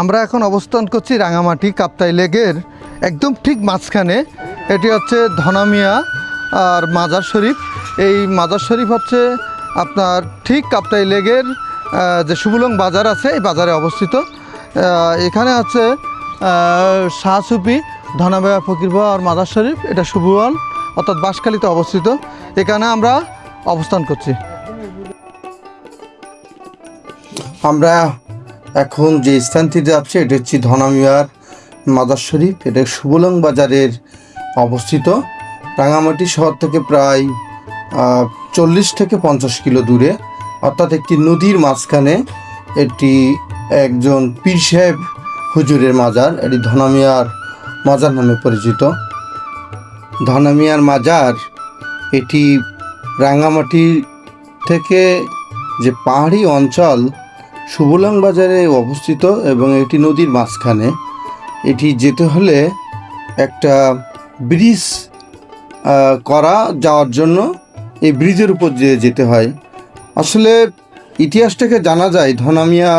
আমরা এখন অবস্থান করছি রাঙামাটি কাপ্তাই লেগের একদম ঠিক মাঝখানে। এটি হচ্ছে ধনামিয়া আর মাজার শরীফ। এই মাজার শরীফ হচ্ছে আপনার ঠিক কাপ্তাই লেগের যে সুবুলং বাজার আছে, এই বাজারে অবস্থিত। এখানে আছে শাহসুপি, ধনামিয়া ফকির আর মাজার শরীফ, এটা সুবুয়ান অর্থাৎ বাঁশখালীতে অবস্থিত। এখানে আমরা অবস্থান করছি। আমরা এখন যে স্থানটিতে যাচ্ছে, এটা হচ্ছে ধনামিয়ার মাদার শরীফ। এটা সুবলং বাজারের অবস্থিত। রাঙামাটি শহর থেকে প্রায় চল্লিশ থেকে পঞ্চাশ কিলো দূরে। অর্থাৎ একটি নদীর মাঝখানে এটি একজন পীর সাহেব হুজুরের মাজার। এটি ধনামিয়ার মাজার নামে পরিচিত। ধনামিয়ার মাজার, এটি রাঙামাটি থেকে যে পাহাড়ি অঞ্চল সুবলং বাজারে অবস্থিত এবং এটি নদীর মাঝখানে এটি যেতে হলে একটা ব্রিজ করা যাওয়ার জন্য এই ব্রিজের উপর দিয়ে যেতে হয়। আসলে ইতিহাস থেকে জানা যায়, ধনামিয়া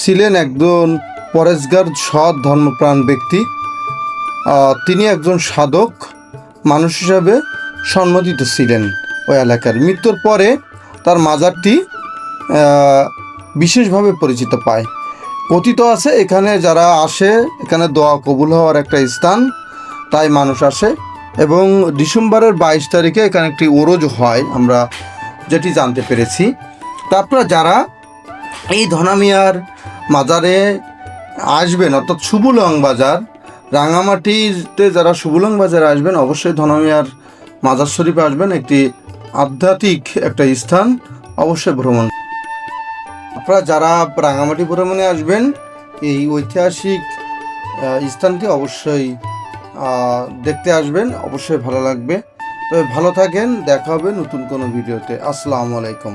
ছিলেন একজন পরেশগার সৎ ধর্মপ্রাণ ব্যক্তি। তিনি একজন সাধক, মানুষ হিসাবে সম্মতিত ছিলেন ওই এলাকার। মৃত্যুর পরে তার মাজারটি বিশেষভাবে পরিচিত পায়। কথিত আছে, এখানে যারা আসে, এখানে দোয়া কবুল হওয়ার একটা স্থান, তাই মানুষ আসে। এবং ডিসেম্বরের বাইশ তারিখে এখানে একটি ওরজ হয়, আমরা যেটি জানতে পেরেছি। তারপর যারা এই ধনামিয়ার মাজারে আসবেন, অর্থাৎ সুবুলং বাজার, রাঙামাটিতে যারা সুবুলং বাজারে আসবেন, অবশ্যই ধনামিয়ার মাজার শরীফে আসবেন। একটি আধ্যাত্মিক একটা স্থান, অবশ্যই ভ্রমণ আপনারা যারা রাঙামাটি ভ্রমণে আসবেন, এই ঐতিহাসিক স্থানটি অবশ্যই দেখতে আসবেন, অবশ্যই ভালো লাগবে। তবে ভালো থাকেন, দেখা হবে নতুন কোনো ভিডিওতে। আসসালামু আলাইকুম।